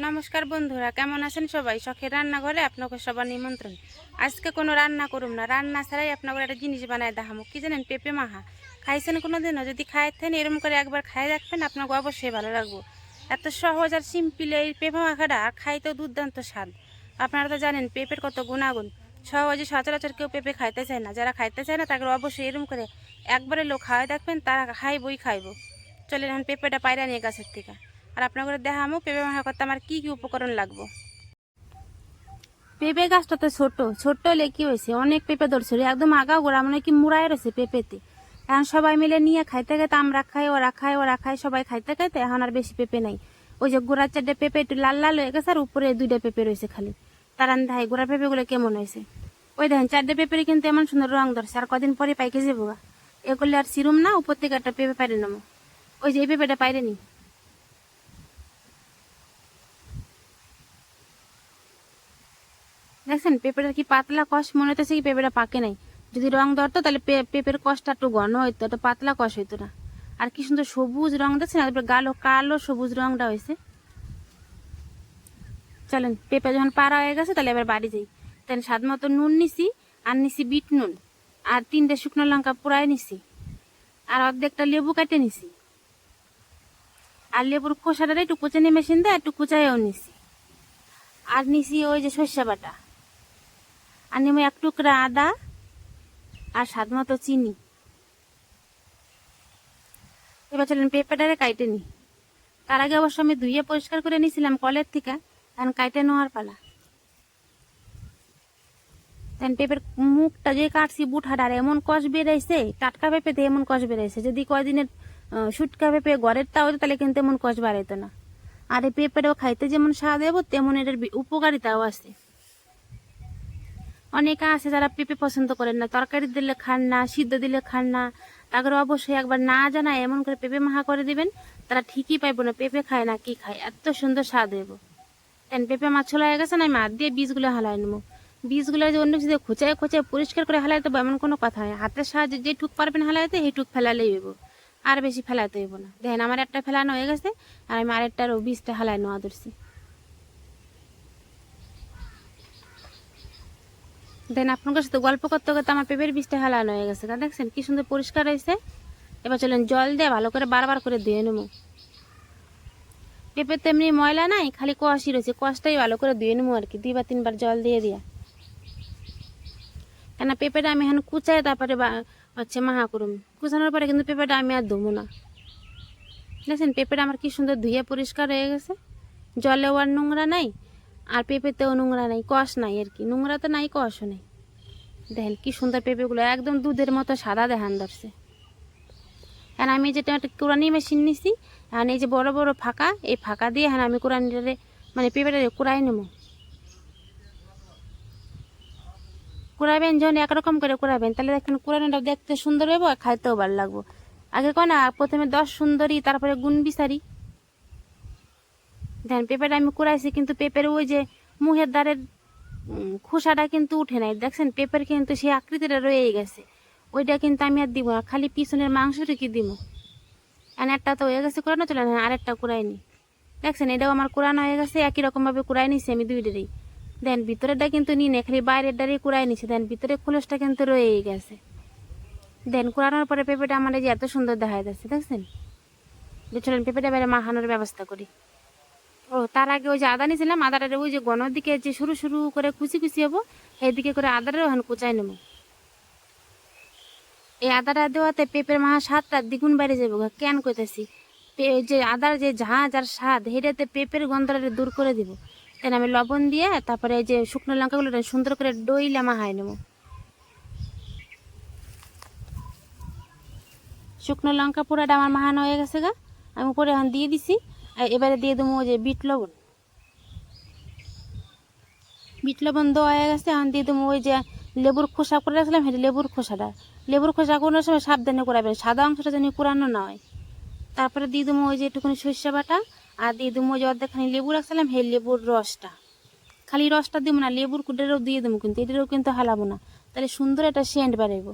নমস্কার বন্ধুরা, কেমন আছেন সবাই? শখের রান্নাঘরে আপনাকে সবার নিমন্ত্রণ। আজকে কোনো রান্না করুম না। রান্না ছাড়াই আপনাকে একটা জিনিস বানায় দেখামো। কি জানেন, পেঁপে মাহা খাইছেন কোনো দিনও যদি খাইতেন এরকম করে একবার খাই রাখবেন আপনাকে অবশ্যই ভালো লাগবো। এত সহজ আর সিম্পল এই পেঁপে মাখাটা খাইতেও দুর্দান্ত স্বাদ। আপনারা তো জানেন, পেঁপের কত গুণাগুণ। সহজে সচরাচর কেউ পেঁপে খাইতে চায় না। যারা খাইতে চায় না, তাকে অবশ্যই এরকম করে একবারে লোক খাওয়াই দেখবেন, তারা খাইবই খাইবো। চলে এখন পেঁপেটা পায়রা নিয়ে গাছের থেকে। আর আপনার করে দেখামো পেঁপে মাখা করতে আমার কি কি উপকরণ লাগবো? পেঁপে গাছটা তো ছোট ছোট হলে কি হয়েছে? অনেক পেঁপে ধরছিল একদম আগা গোড়া, মনে হয় কি মুড়াই রয়েছে পেঁপেতে। এখন সবাই মিলে নিয়ে খাইতে খাইতে, আমরা খাই, ওরা খাই ওরা খাই সবাই খাইতে খাইতে এখন আর বেশি পেঁপে নাই। ওই যে গোড়ার চারটে পেঁপে একটু লাল লাল হয়ে গেছে, আর উপরে দুইটা পেঁপে রয়েছে খালি। তার দেখাই, গোড়ার পেঁপেগুলো কেমন হয়েছে? ওই দেখেন, চারটে পেঁপের কিন্তু এমন সুন্দর রং ধরছে, আর কদিন পরে পাইকে যাব এগুলো আর সিরুম না, উপর থেকে একটা পেঁপে পাইরে নেব। ওই যে এই পেঁপেটা পাইরে নি। দেখছেন পেঁপেটা কি পাতলা কষ? মনে হতেছে কি পেঁপেটা পাকে নাই। যদি রং ধরতো, তাহলে পেঁপের কষটা একটু ঘন হইতো, একটু পাতলা কষ হইতো না। আর কি সুন্দর সবুজ রং দেখছেন? তারপরে গালো কালো সবুজ রংটা হয়েছে চলেন পেঁপে যখন পাড়া হয়ে গেছে, তাহলে এবার বাড়ি যাই। তাহলে স্বাদ মতো নুন নিছি, আর নিছি বিট নুন। আর তিনটে শুকনো লঙ্কা পুরাই নিছি। আর অর্ধেকটা লেবু কাটে নিছি। আর লেবুর খোসাটা একটু কুচানি মেশিন দেয় একটু কুচাইও নিছি। আর নিছি ওই যে সর্ষে বাটা। আর নেব এক টুকরা আদা আর স্বাদ মতো চিনি। এবার চলেন পেঁপেটারে কাইটে নি। তার আগে অবশ্য আমি ধুয়ে পরিষ্কার করে নিয়েছিলাম কলের থেকে এখন কাইটে নেওয়ার পালা। দেন পেঁপের মুখটা যে কাটছি বুঠাটার এমন কষ বেড়াইছে, টাটকা পেঁপেতে এমন কষ বেড়াইছে। যদি কয়দিনের শুটকা পেঁপে ঘরের তা হতো তাহলে কিন্তু এমন কষ বাড়াইতো না। আর এই পেঁপেটাও খাইতে যেমন স্বাদ দেবো তেমন এটার উপকারিতাও আছে। অনেকে আছে যারা পেঁপে পছন্দ করেন না, তরকারি দিলে খান না, সিদ্ধ দিলে খান না। তাদের অবশ্যই একবার না জানা এমন করে পেঁপে মাহা করে দিবেন, তারা ঠিকই পাইবো না পেঁপে খায় না কি খায়, এত সুন্দর স্বাদ হইব। তেন পেঁপে মাছ ছোলা হয়ে গেছে না, আমি হাত দিয়ে বীজগুলো হালাই নেব। বীজগুলো যে অন্য কিছু খোঁচায় খোঁচায় পরিষ্কার করে হালাই দেবো এমন কোনো কথা নয় হাতের সাহায্যে যে টুক পারবেন হালাইতে, সেই টুক ফেলালেই হইব। আর বেশি ফেলাতে হইব না। দেখেন আমার একটা ফেলানো হয়ে গেছে, আর আমি আরেকটারও বীজটা হালাই নেওয়া ধরছি। দেন আপনার সাথে গল্প করতে করতে আমার পেঁপের বীজটা হালানো হয়ে গেছে। তা দেখছেন, কি সুন্দর পরিষ্কার হয়েছে। এবার চলেন জল দিয়ে ভালো করে বারবার করে ধুয়ে নেব। পেঁপের তো এমনি ময়লা নাই, খালি কষই রয়েছে। কষটাই ভালো করে ধুয়ে নেব আর কি, দুই বা তিনবার জল দিয়ে দিয়া। কেন পেঁপেটা আমি এখন কুচাই, তারপরে হচ্ছে মাহা করুম। কুচানোর পরে কিন্তু পেঁপেটা আমি আর ধুবো না। দেখছেন, পেঁপেটা আমার কি সুন্দর ধুয়ে পরিষ্কার হয়ে গেছে। জলেও আর নোংরা নাই আর পেঁপেতেও নোংরা নাই, কষ নাই আর কি। নোংরা তো নাই, কষও নেই। দেখেন কি সুন্দর পেঁপেগুলো, একদম দুধের মতো সাদা দেখান ধরছে। হ্যাঁ আমি যেটা কোরআনি মেশিন নিছি এখন এই যে বড় বড় ফাঁকা, এই ফাঁকা দিয়ে এখন আমি কোরআনিটারে মানে পেঁপেটারে কুড়াই নেব। কুড়াবেন যখন একরকম করে কুড়াবেন তাহলে দেখেন কুড়ানোটা দেখতে সুন্দর হইব আর খাইতেও ভালো লাগবো। আগে কয় না, প্রথমে দশ সুন্দরী, তারপরে গুণ বিচারি। দেখেন পেঁপেটা আমি কুড়াইছি, কিন্তু পেঁপের ওই যে মুখের দ্বারের খোসাটা কিন্তু উঠে নাই। দেখছেন পেঁপের কিন্তু সেই আকৃতিটা রয়েই গেছে। ওইটা কিন্তু আমি আর দিব না, খালি পিছনের মাংসটুকু দিব। এখন একটা তো হয়ে গেছে কুড়ানো চলে না আরেকটা কুড়াইনি দেখছেন, এটাও আমার কুড়ানো হয়ে গেছে, একই রকমভাবে কুড়াই নিছি আমি দুইটারই। দেন, ভিতরেরটা কিন্তু নিই না, খালি বাইরের ডারে কুড়াই নিছি। দেন ভিতরে খোলসটা কিন্তু রয়েই গেছে। দেন, কুড়ানোর পরে পেঁপেটা আমার এই যে এত সুন্দর দেখা যাচ্ছে দেখছেন চলেন পেঁপেটা বেড়ে মাখানোর ব্যবস্থা করি। ও, তার আগে ওই যে আদা নিয়েছিলাম আদাটা ওই যে গণর দিকে যে শুরু শুরু করে কুচি কুচি হব, এইদিকে করে আদাটাও এখন কুচাই নেব। এই আদাটা দেওয়াতে পেঁপের মাহা স্বাদটা দ্বিগুণ বেড়ে যাবে। কেন কইতেছি? পে- যে আদার যে ঝাঁঝ আর স্বাদ হেটাতে পেঁপের গন্ধটা দূর করে দিব। তাই আমি লবণ দিয়ে তারপরে যে শুকনো লঙ্কাগুলো সুন্দর করে ডইলা মাহাই নেব। শুকনো লঙ্কা পুরাটা আমার মাহানো হয়ে গেছে গা, আমি উপরে এখন দিয়ে দিছি। এবারে দিয়ে দেবো ওই যে বিট লবণ। বিট লবণ দেওয়া হয়ে গেছে, এখন দিয়ে দেবো ওই যে লেবুর খোসা করে রাখলাম সেটা লেবুর খোসাটা। লেবুর খোসা কোনোর সময় সাবধানে করাবেন সাদা অংশটা যেন কুড়ানো না হয়। তারপরে দিয়ে দেবো ওই যে একটুখানি সর্ষে বাটা, আর দিয়ে দেবো ওই যে অর্ধেকখানি লেবু রাখছিলাম, সেই লেবুর রসটা। খালি রসটা দেবো না, লেবুর কুটেরও দিয়ে দেবো কিন্তু, এটারও কিন্তু হালাবো না। তাহলে সুন্দর একটা সেন্ট বাড়াইব।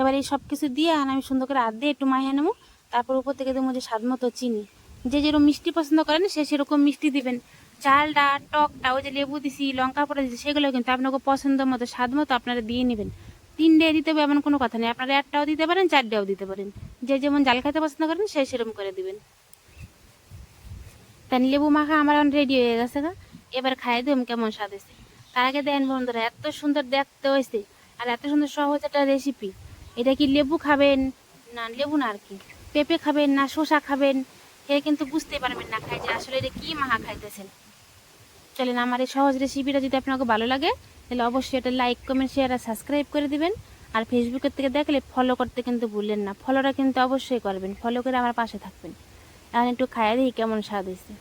এবার এই সব কিছু দিয়ে, আর আমি সুন্দর করে হাত দিয়ে একটু মাখিয়ে নেব। তারপর উপর থেকে দেবো যে স্বাদ মতো চিনি। যে যেরকম মিষ্টি পছন্দ করেন সে সেরকম মিষ্টি দিবেন। চালটা টকটা, ওই যে লেবু দিছি, লঙ্কা পড়ে দিছি, সেগুলো কিন্তু আপনাকে পছন্দ মতো, স্বাদ মতো আপনারা দিয়ে নেবেন। তিনটে দিতে হবে এমন কোনো কথা নেই। আপনারা একটাও দিতে পারেন, চারটাও দিতে পারেন। যে যেমন জাল খেতে পছন্দ করেন, সে সেরকম করে দিবেন। তাই লেবু মাখা আমার এখন রেডি হয়ে গেছে গা। এবার খাই দিলাম কেমন স্বাদ হয়েছে। তার আগে দেন বন্ধুরা, এত সুন্দর দেখতে হয়েছে। আর এত সুন্দর সহজ একটা রেসিপি এটা কি লেবু খাবেন? না, লেবু না আর কি। পেঁপে খাবেন না, শসা খাবেন এটা কিন্তু বুঝতে পারবেন না খাই যে আসলে এটা কি মাখা খাইতেছেন। চলেন আমার এই সহজ রেসিপিটা যদি আপনাকে ভালো লাগে, তাহলে অবশ্যই এটা লাইক কমেন্ট শেয়ার আর সাবস্ক্রাইব করে দিবেন। আর ফেসবুকের থেকে দেখলে ফলো করতে কিন্তু ভুললেন না। ফলোটা কিন্তু অবশ্যই করবেন ফলো করে আমার পাশে থাকবেন। এখন একটু খাইয়ে দিই কেমন স্বাদ হয়েছে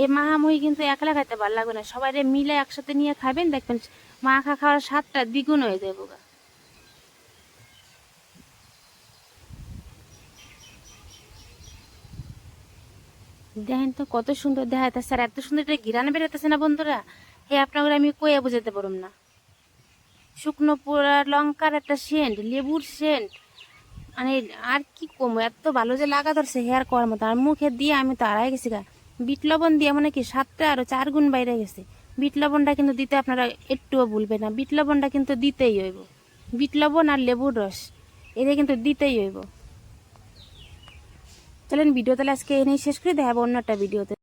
এই মাহামহি কিন্তু একলা খাইতে ভালো লাগবে না, সবাই মিলে একসাথে নিয়ে খাবেন, দেখবেন মাখা খাওয়ার স্বাদটা দ্বিগুণ হয়ে যাবে দেখেন তো কত সুন্দর দেখা যাচ্ছে আর এত সুন্দর এটা ঘিরান বেরোতেছে না বন্ধুরা? হে আপনাদের আমি কয়ে বোঝাতে পারুম না। শুকনো পোড়া লঙ্কার একটা সেন্ট, লেবুর সেন্ট। মানে আর কি কম, এত ভালো যে লাগা ধরছে হেয়ার করার মতো। আর মুখে দিয়ে আমি তো আড়াই গেছি গা। বিট লবণ দিয়ে মানে কি সাতটা আরও চার গুণ বাইরে গেছে। বিট লবণটা কিন্তু দিতে আপনারা একটুও ভুলবেন না। বিট লবণটা কিন্তু দিতেই হইব। বিট লবণ আর লেবুর রস এটা কিন্তু দিতেই হইব। চলেন ভিডিও তাহলে আজকে এনেই শেষ করে দেখাবো অন্য একটা ভিডিওতে।